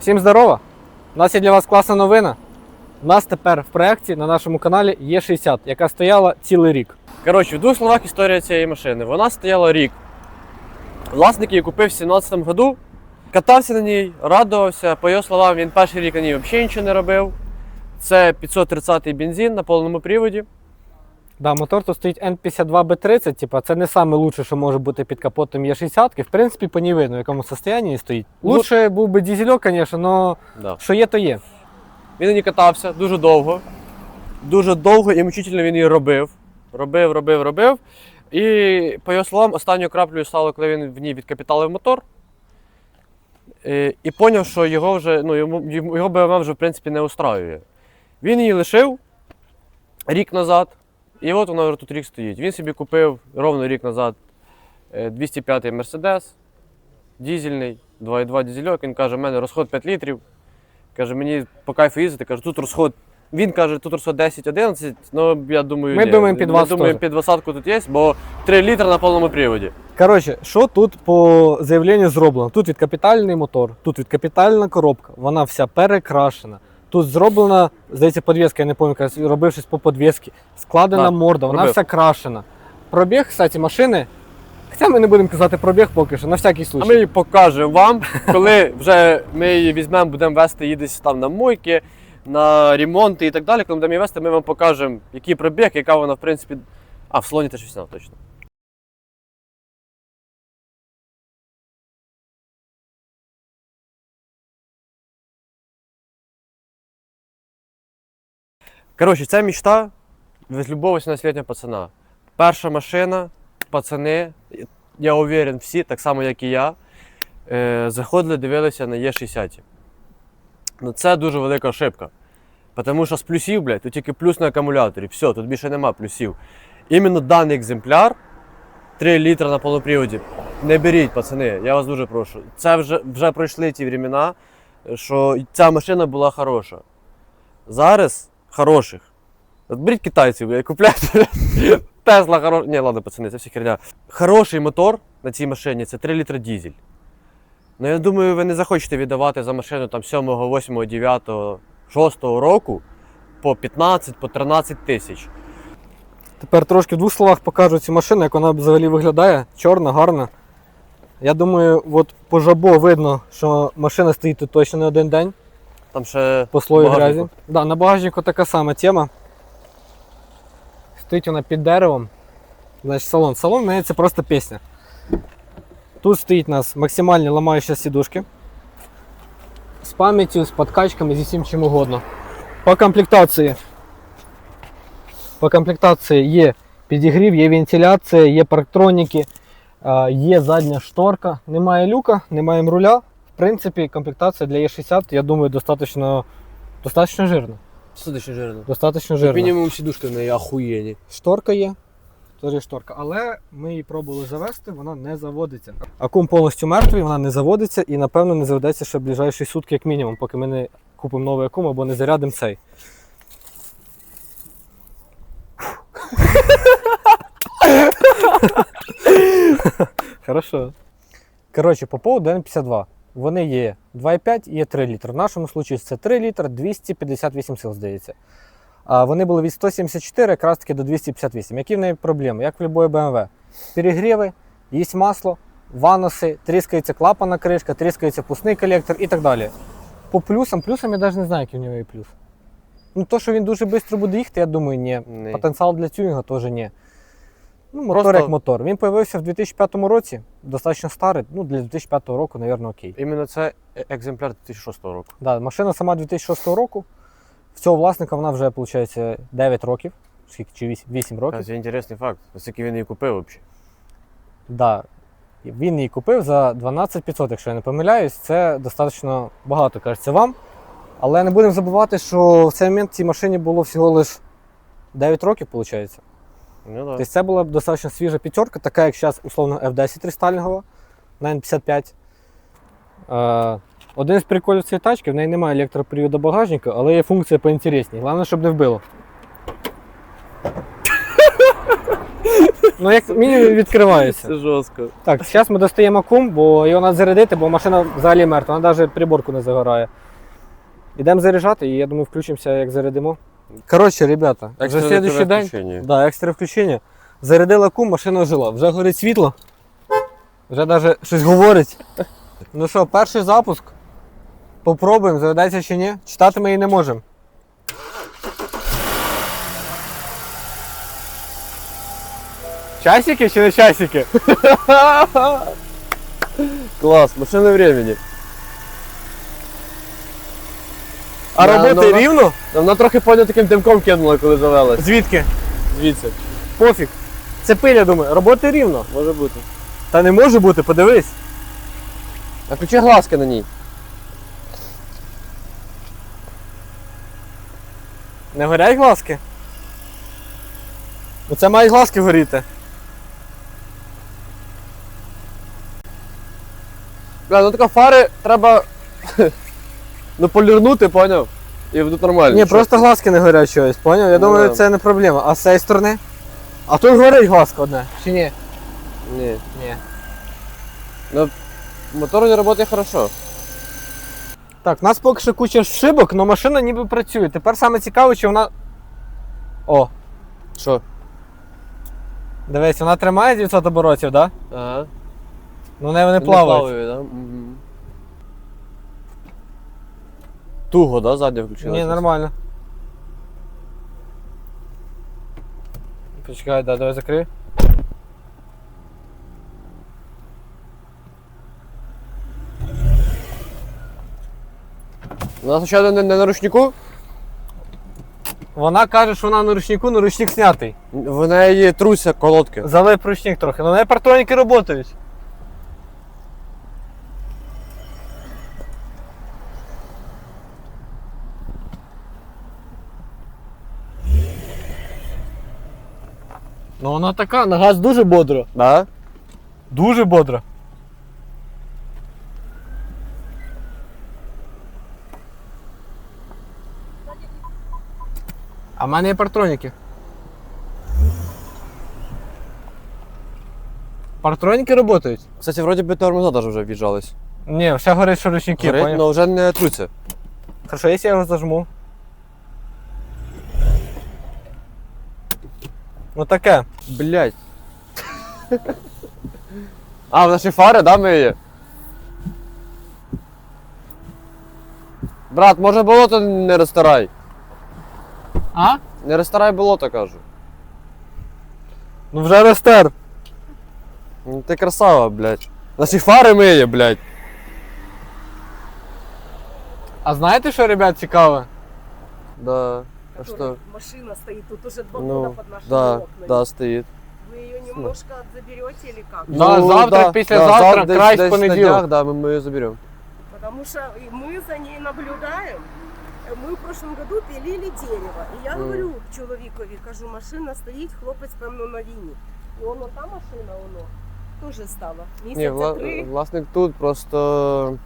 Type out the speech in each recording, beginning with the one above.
Всім здорово! У нас є для вас класна новина. У нас тепер в проєкті на нашому каналі є 60, яка стояла цілий рік. Коротше, в двох словах історія цієї машини. Вона стояла рік. Власник її купив в 17-му году, катався на ній, радувався. По його словам, він перший рік на ній взагалі нічого не робив. Це 530-й бензин на повному приводі. Да, мотор тут стоїть N52B30, типа, це не саме лучше, що може бути під капотом є 60 В принципі, по ній видно, в якому стані стоїть. Лучше був би дізельок, звісно, але Да. що є, то є. Він ній катався дуже довго. Дуже довго і мучительно він її робив. Робив, робив, робив. І, по його словам, останньою краплею стало, коли він в ній відкапіталив мотор. І, і поняв, що його вже, ну, йому, його BMW вже в принципі не устраює. Він її лишив рік назад, і от вона вже тут рік стоїть. Він собі купив ровно рік назад е, 205 Mercedes, дізельний, 2,2 дізельок. Він каже, у мене розход 5 літрів. Каже, мені по кайфу їздити, каже, тут розход. Він каже, тут розход 10-11, ну я думаю, Ми ні. думаємо, під Ми вас думаємо, теж. під двадцятку тут є, бо 3 літри на повному приводі. Коротше, що тут по заявленню зроблено? Тут відкапітальний мотор, тут відкапітальна коробка, вона вся перекрашена. Тут зроблена, здається, подвіска, я не пам'ятаю, робив щось по подвісці. Складена Да, морда, вона робив. вся крашена. Пробіг, кстати, машини. Хоча ми не будемо казати пробіг поки що, на всякий А случай. ми її покажемо вам, коли вже ми її візьмемо, будемо вести її десь там на мойки, на ремонти і так далі. Коли будемо її вести, ми вам покажемо, який пробіг, яка вона, в принципі. А, в салоні теж вісняв, точно. Коротше, це мечта від любого 18-літнього пацана. Перша машина, пацани, я уверен, всі, так само, як і я, е, заходили, дивилися на Е60. Ну це дуже велика ошибка. Тому що з плюсів, блядь, тут тільки плюс на акумуляторі. Все, тут більше нема плюсів. Іменно даний екземпляр 3 літра на полуприводі. Не беріть, пацани, я вас дуже прошу. Це вже, вже пройшли ті времена, що ця машина була хороша. Зараз хороших. От беріть китайців, блядь, купляйте. Тесла хороша. Ні, ладно, пацани, це все херня. Хороший мотор на цій машині це 3 літра дізель. Ну я думаю, ви не захочете віддавати за машину там 7, 8, 9, 6 року по 15, по 13 тисяч. Тепер трошки в двох словах покажу цю машину, як вона взагалі виглядає. Чорна, гарна. Я думаю, от по жабо видно, що машина стоїть тут точно не один день. Там ще по слою багажнику. грязі. Да, на багажнику така сама тема. Стоїть вона під деревом. Значить, салон. Салон в це просто пісня. Тут стоїть у нас максимальні ламаючі сідушки. З пам'яттю, з подкачками, зі всім чим угодно. По комплектації. По комплектації є підігрів, є вентиляція, є парктроніки, є задня шторка, немає люка, немає руля. В принципі, комплектація для Е60, я думаю, достатньо, достатньо жирна. Ще жирно. Достатньо жирна. Мінімум сідушки в неї ахуєнні. Шторка є. Теж є шторка. Але ми її пробували завести, вона не заводиться. Акум повністю мертвий, вона не заводиться і, напевно, не заведеться ще в ближайші сутки, як мінімум, поки ми не купимо новий акум або не зарядимо цей. Хорошо. Коротше, по поводу N52. Вони є 2,5 і є 3 літри. В нашому випадку це 3 літри 258 сил, здається. А вони були від 174 якраз таки до 258. Які в неї проблеми? Як в будь-якої BMW? Перегріви, їсть масло, ваноси, тріскається клапана кришка, тріскається пусний колектор і так далі. По плюсам, плюсам я навіть не знаю, який в нього є плюс. Ну, то, що він дуже швидко буде їхати, я думаю, ні. Ні. Потенціал для тюнінга теж ні. Ну, мотор Просто- як мотор. Він з'явився в 2005 році, достатньо старий. Ну, для 2005 року, мабуть, окей. Іменно це е- екземпляр 2006 року. Да, машина сама 2006 року. В цього власника вона вже, виходить, 9 років. Скільки, чи 8, 8 років. Це інтересний факт. Оскільки він її купив взагалі. Да. Він її купив за 12 500, якщо я не помиляюсь. Це достатньо багато, кажеться вам. Але не будемо забувати, що в цей момент цій машині було всього лише 9 років, виходить. Ну, да. Тобто це була достатньо свіжа п'ятерка, така як зараз, условно, F10 рестайлінгова на N55. Е, один з приколів цієї тачки, в неї немає електроприводу багажника, але є функція поінтересній. Головне, щоб не вбило. Ну, як мінімум відкривається. Це жорстко. Так, зараз ми достаємо кум, бо його треба зарядити, бо машина взагалі мертва, вона навіть приборку не загорає. Ідемо заряджати і я думаю, включимося, як зарядимо. Коротше, ребята, вже слідуючий день. включення. Да, екстре включення. Зарядила кум, машина ожила. Вже горить світло. Вже навіть щось говорить. Ну що, перший запуск. Попробуємо, заведеться чи ні. Читати ми її не можемо. Часики чи не часики? Клас, машина времени. А Да, роботи рівно? Вона трохи поняв таким димком кинула, коли завелась. Звідки? Звідси. Пофіг. Це пиль, я думаю. Роботи рівно. Може бути. Та не може бути, подивись. А включи глазки на ній. Не горять глазки? Ну це мають глазки горіти. Бля, ну така фари треба ну полірнути, поняв? І буде нормально. Ні, просто глазки не горять чогось, поняв? Я Ну, думаю, да. це не проблема. А з цієї сторони? А тут горить глазка одна. Чи ні? Ні. Ні. Мотор не працює хорошо. Так, у нас поки що куча шибок, але машина ніби працює. Тепер саме цікаве, чи вона. О, Що? дивись, вона тримає 900 оборотів, так? Да? Ага. Ну в неї вони плавають. да? Туго, да, задня включилась? Ні, нормально. Почекай, да, давай закрий. У нас ще не, не на ручнику. Вона каже, що вона на ручнику, але ручник знятий. В неї труся колодки. Залив ручник трохи. Ну, в неї партроніки працюють. Ну вона така, на газ дуже бодро. Да? Дуже бодро. А в мене є партроніки. Партроніки працюють? Кстати, вроді би тормоза даже вже в'їжджались. Ні, ще горить, що ручники, Горить, поняв? але вже не труться. Хорошо, якщо я його зажму. Ну таке. Блять. А, в наші фари, да, ми є? Брат, може болото не розтирай. А? Не розтирай болото, кажу. Ну вже розтер. Ну ти красава, блядь. Наші фари миє, блядь. А знаєте, що, ребят, цікаве? Да А который что? Машина стоит тут уже два года Ну, под нашими да, окнами. да, стоїть. Вы ее немножко заберете или как? Да, завтра, післязавтра, десь- край в десь на понеділок. днях, Да, ми, ми її заберемо. Потому что и мы за ней наблюдаем. Э, Мы в прошлом году пилили дерево. І я Мгм. говорю чоловікові, кажу, машина стоїть, хлопець, певно, на війні. І воно та машина, воно теж стала. Ні, Місяця вла- три. власник тут просто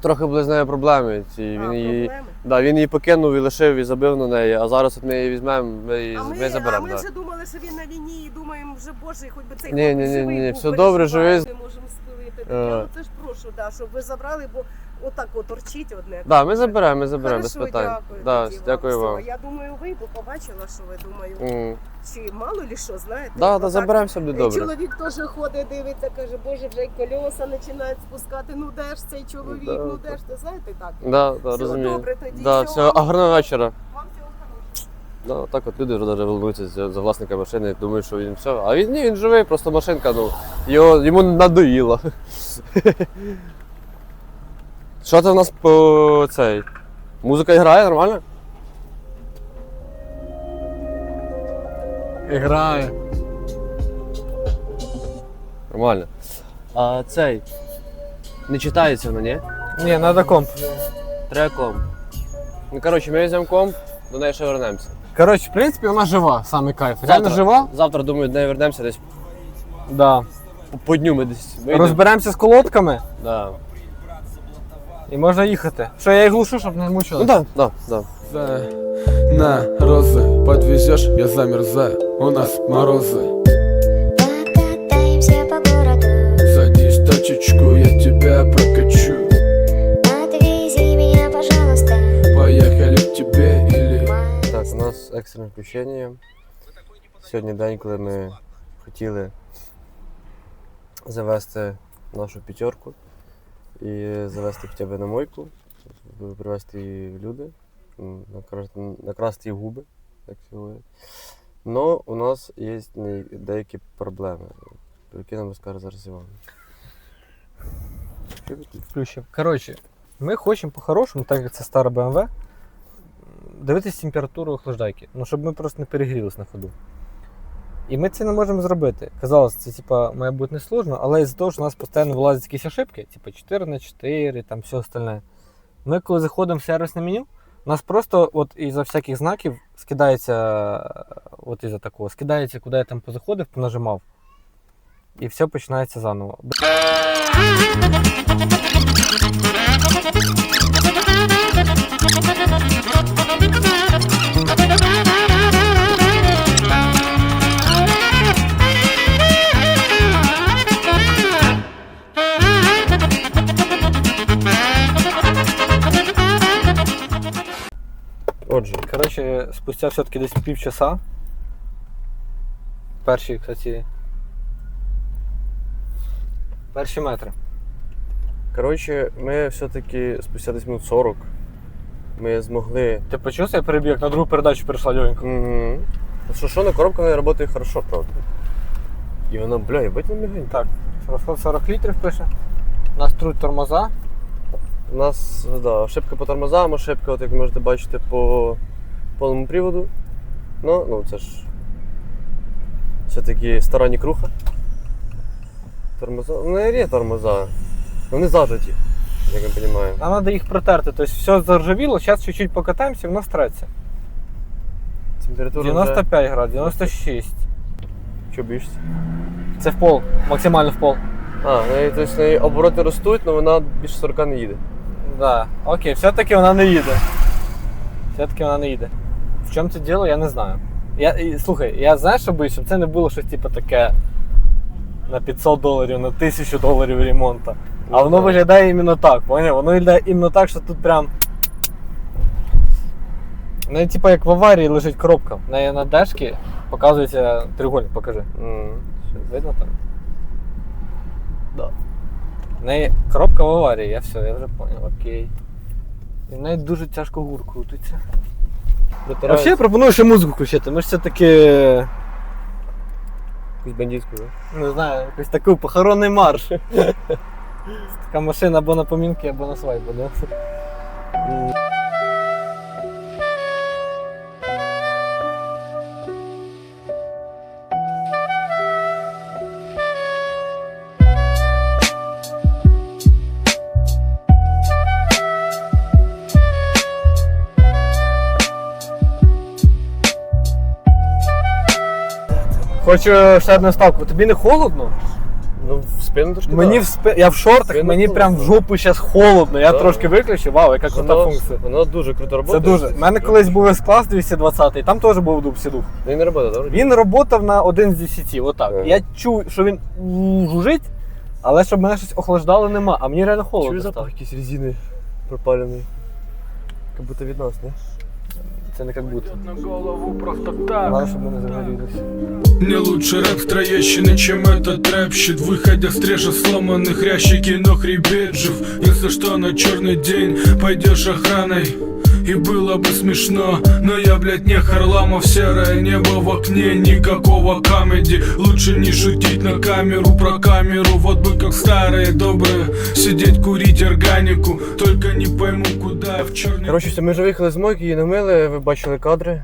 трохи були з нею проблеми. Ці, А, він, її, проблеми. да, він її покинув і лишив і забив на неї, а зараз от ми її візьмемо, ми її А ми, ми, а ми вже думали, що він на війні і думаємо, вже боже, хоч би цей Ні, ні, ні, ні, живий ні, все добре, живий. Ми можемо спилити. Е. Я ну, теж прошу, да, щоб ви забрали, бо отак от торчить одне. Да, ми заберемо, ми заберемо, без питань. Дякую, да, тоді дякую Все, вам. Я думаю, вийду, побачила, що ви думаю. М. Чи мало ли що, знаєте? Да, да, отак. заберемося, буде Е, добре. Чоловік теж ходить, дивиться, каже, боже, вже й колеса починають спускати. Ну де ж цей чоловік, Да, ну де ж ти, знаєте так? Да, да, Все розумію. добре тоді. Да, всього все, а гарного вечора. Вам всього хорошого. Да, так от люди вже навіть волнуються за, за власника машини, думають, що він все. А він ні, він живий, просто машинка, ну, його, йому надоїло. Що це в нас по цей? Музика грає нормально? Грає. Нормально. А цей. Не читається воно, ні? Ні, треба комп. Треба комп. Ну коротше, ми візьмемо комп, до неї ще вернемося. Коротше, в принципі, вона жива, саме кайф. Реально жива? Завтра, думаю, до неї вернемося десь Да. по- по дню ми десь вийдемо. Розберемося з колодками Да. І можна їхати. Що я їх глушу, щоб не мучилось? Ну да, да, да. да. На розы подвезешь, я замерзаю, у нас морозы Покатаемся по городу, Садись тачечку, я тебя прокачу отвези меня, пожалуйста. Поехали к тебе или... Так, у нас екстрене включення. Сьогодні день, коли ми хотіли завести нашу п'ятерку. І завести хоча б на мойку, привезти її в люди, накрасти, їй губи, як говорять. Но у нас є деякі проблеми, про які нам розкаже зараз Іван. Включив. Коротше, ми хочемо по-хорошому, так як це стара BMW, дивитися температуру охлаждайки. Ну, щоб ми просто не перегрілись на ходу. І ми це не можемо зробити. Казалось, це типа, має бути несложно, але із-за того, що у нас постійно вилазять якісь ошибки, типа 4 на 4 там все остальне. Ми коли заходимо в сервісне меню, у нас просто от із-за всяких знаків скидається, от із-за такого, скидається, куди я там позаходив, понажимав. І все починається заново. Спустя все-таки десь півчаса. Перші, кстати. Перші метри. коротше, ми все-таки спустя десь минут 40 ми змогли Ти почув, я перебіг, як на другу передачу перейшла легенько. Угу. Що що на коробка не працює хорошо, правда. І вона, бля, їбать не мігень. Так, розход 40 літрів пише. У нас труть тормоза. У нас да, ошибка по тормозам, ошибка, от як можете бачити, по повному приводу. Ну, ну це ж все-таки стара нікруха. Тормоза. Ну, не є тормоза. Ну, Вони зажаті, як ми розуміємо. Нам треба їх протерти. Тобто все заржавіло, зараз чуть-чуть покатаємося і воно стреться. Температура 95 градусів, 96. вже... Чого більшся? Це в пол, максимально в пол. А, ну, і, тобто неї обороти ростуть, але вона більше 40 не їде. Да. Окей, все-таки вона не їде. Все-таки вона не їде. В чому це діло, я не знаю. Я, і, слухай, я знаєш, що боюсь, щоб це не було щось типу таке на 500 доларів, на 1000 доларів ремонту. А воно так. виглядає іменно так, поняв? Воно виглядає іменно так, що тут прям. Ну, типу, як в аварії лежить коробка. В неї на дешці показується треугольник, покажи. М, Видно там? Да. В неї коробка в аварії, я все, я вже поняв, окей. І в неї дуже тяжко гур крутиться. Витирається Взагалі я пропоную ще музику включити. Ми ж все-таки, якусь бандитську, да? не знаю, якийсь такий похоронний марш. Це Така машина або на помінки, або на свадьбу, да? Хочу ще одну ставку. Тобі не холодно? Ну, в спину трошки. Мені да. в спи... я в шортах, Спину мені прям в жопу зараз холодно. Я Да. трошки виключив. Вау, яка крута Воно- функція. Воно дуже круто Це працює. дуже. У мене колись був S-клас 220, там теж був дуб сідух. Він не працює, добре? Він працював на 1 з 10, отак. Ага. Я чув, що він жужить, але щоб мене щось охлаждало, нема. А мені реально холодно. Чую стало. запах якийсь резини пропалений. Как будто від нас, не? Це не як будто. на голову просто так. Головне, щоб ми не загорілися. Не лучше рэп в Троещине, чем этот рэп-щит Выходя стрежет сломанных ящики, но хребет жив Если что, на черный день пойдешь охраной и было бы смешно, но я, блядь, не Харламов Серое небо в окне, никакого камеди Лучше не шутить на камеру про камеру Вот бы как старые добрые Сидеть курить органику Только не пойму куда в черный Коротше, все, ми вже виїхали з мойки, її намили, ви бачили кадри,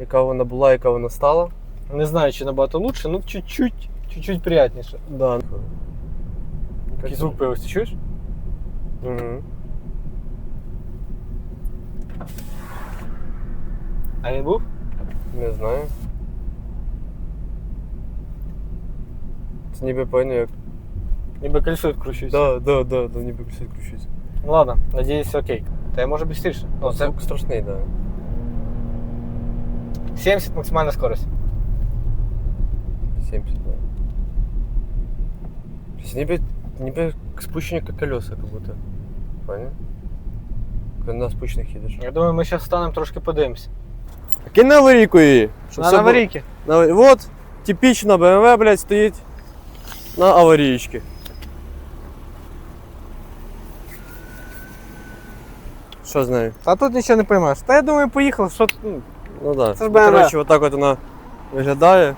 яка вона була, яка вона стала. Не знаю, чи набагато лучше, ну чуть-чуть, чуть-чуть приятніше. Да. Який звук появився, чуєш? Угу. А він був? Не знаю. Це ніби певно як. Ніби колесо відкручується. Да, да, да, да, ніби все кручується. Ну ладно, надіюсь, все окей. Та я може швидше. Ну, це Звук страшний, да. 70 максимальна скорость. 70, да. Щось ніби, ніби спущені як колеса, как будто. Понял? На спущених їдеш. Я думаю, ми зараз встанемо трошки подивимося. Кинь на аварійку її. щоб На все було- аварійки. На... Вот, типічна BMW, блядь, стоїть на аварійці. Що з нею? А тут нічого не поймеш. Та я думаю, поїхав, що. ну, Ну так. Це ж Да. BMW. Коротше, отак от вона виглядає.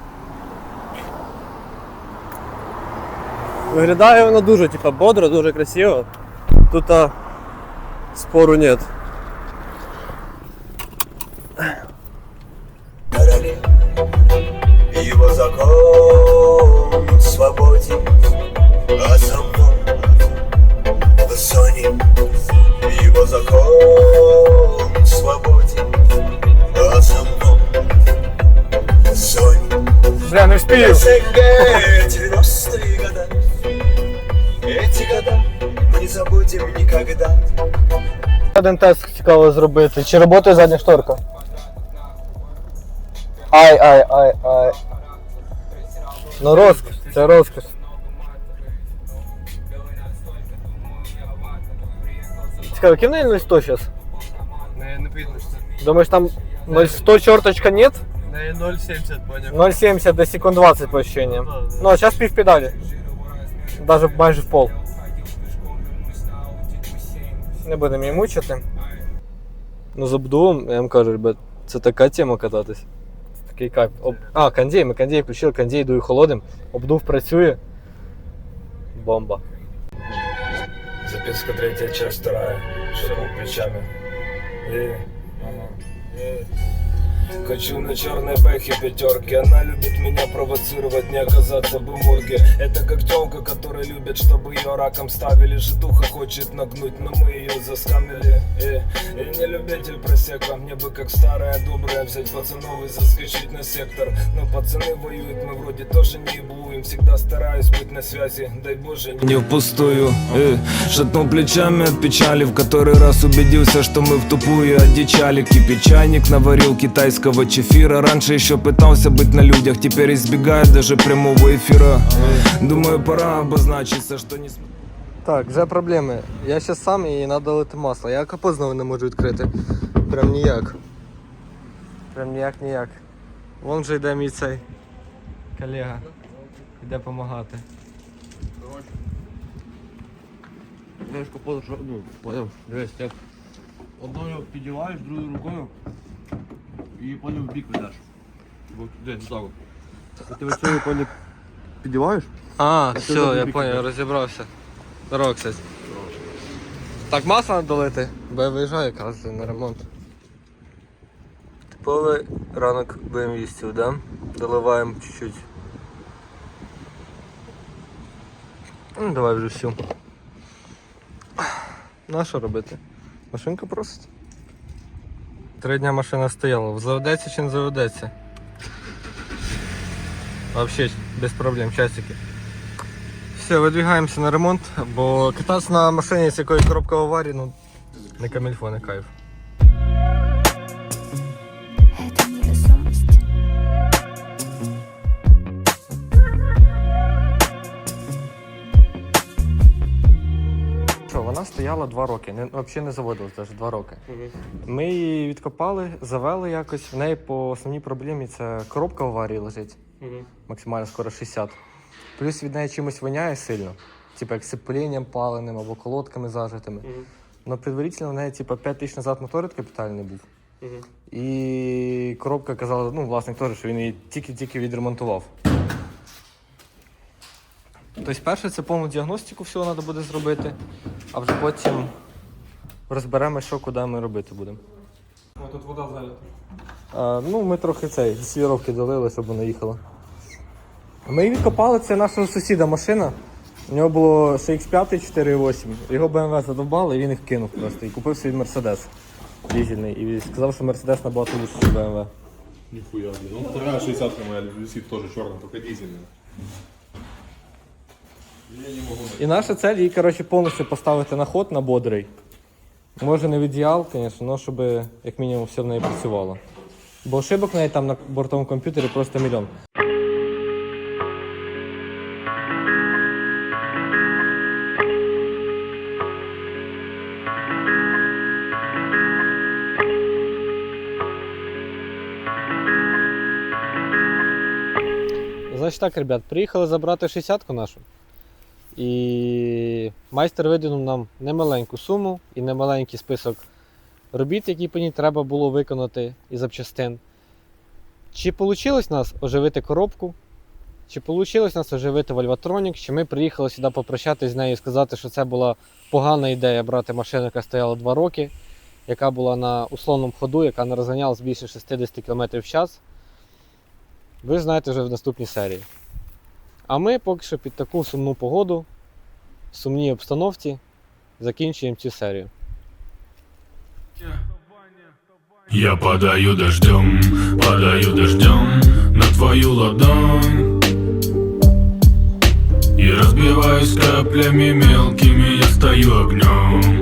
Виглядає вона дуже, типа, бодро, дуже красиво. Тут а, спору нет. короли Его закон свободен А со мной в зоне. Его закон свободен А со мной в зоне. Бля, не 90-е года Эти года мы не забудем никогда Один тест цікаво зробити. Чи працює задня шторка? Ай, ай, ай, ай. Ну розкіш, це розкіш. Цікаво, який в неї 0100 зараз? Не, не видно, що Думаєш там 0100 черточка нет? Не 0,70, поняв. 0,70 до секунд 20 по ощущениям. Да, да. Ну, а зараз пів педалі. Даже майже в пол. Не будемо її мучити. Ну, з обдувом, я вам кажу, ребят, це така тема кататись. Такий кайф. Об... А, кондей, ми кондей включили, кондей дує холодним, обдув працює. Бомба. Записка третья, часть вторая. Широк плечами. И, ага, и. Хочу на черной бэхе пятерки. Она любит меня провоцировать, не оказаться бы в морге. Это как телка, которая любит, чтобы ее раком ставили. Житуха хочет нагнуть, но мы ее заскамили. И, и не любитель просека. Мне бы как старая добрая взять пацанов и заскочить на сектор. Но пацаны воюют, мы вроде тоже не будем. Всегда стараюсь быть на связи, дай боже не впустую э, Шатнул плечами от печали. В который раз убедился, что мы в тупую одичали. Кипит чайник, наварил китайского чефира Раньше еще пытался быть на людях Теперь избегаю даже прямого эфира Думаю, пора обозначиться, что не... Так, вже проблеми. Я ще сам і треба лити масло. Я капот знову не можу відкрити. Прям ніяк. Прям ніяк ніяк. Вон вже йде мій цей колега. Йде допомагати. Знаєш, капот, що, ну, поняв, дивись, як одною підіваєш, другою рукою і потім в бік ведеш. Бо де, так. от. Ти оцею поняв, підіваєш? А, все, я понял, розібрався. Здорово, кстати. Так, масло надо долити, бо я виїжджаю якраз на ремонт. Типовий ранок БМВістів, да? Доливаємо чуть-чуть. Ну, давай вже всю. Ну, а що робити? Машинка просить. Три дня машина стояла. Заведеться чи не заведеться? Вообще без проблем, часики. Все, видвигаємося на ремонт, бо кататися на машині з якоюсь коробка аварії, ну не камільфо, не кайф. Стояла два роки, не, взагалі не заводилась навіть два роки. Ми її відкопали, завели якось. В неї по основній проблемі це коробка в аварії лежить. Максимально скоро 60. Плюс від неї чимось воняє сильно. Типу як сцепленням паленим або колодками зажитими. Но предварительно в неї типу, 5 тисяч назад моторит капітальний був. І коробка казала, ну, власник теж, що він її тільки-тільки відремонтував. Тобто, перше, це повну діагностику всього треба буде зробити, а вже потім розберемо, що куди ми робити будемо. Тут вода залита. А, ну, ми трохи цей, сіровки долили, щоб вона їхала. Ми її відкопали, це нашого сусіда машина. У нього було CX5 4.8. Його BMW задовбали, і він їх кинув просто. І купив собі Mercedes дизельний. І сказав, що Mercedes набагато лучше, ніж BMW. Блин. Ну, вторая 60 моя висит тоже черная, только дизельная. І наша цель її коротше, повністю поставити на ход на бодрий. Може не в ідеал, звісно, але щоб як мінімум все в неї працювало. Бо ошибок неї там на бортовому комп'ютері просто мільйон. Значить так, ребят, приїхали забрати 60-ку нашу. І майстер видвинув нам немаленьку суму і немаленький список робіт, які по ній треба було виконати і запчастин. Чи вийшло нас оживити коробку? Чи вийшло нас оживити Вольватронік? Чи ми приїхали сюди попрощатися з нею і сказати, що це була погана ідея брати машину, яка стояла 2 роки, яка була на условному ходу, яка не розганялась більше 60 км в час. Ви знаєте вже в наступній серії. А ми поки що під таку сумну погоду, в сумній обстановці закінчуємо цю серію. Я падаю дождем, падаю дождем на твою ладонь И разбиваюсь каплями мелкими, я стою огнем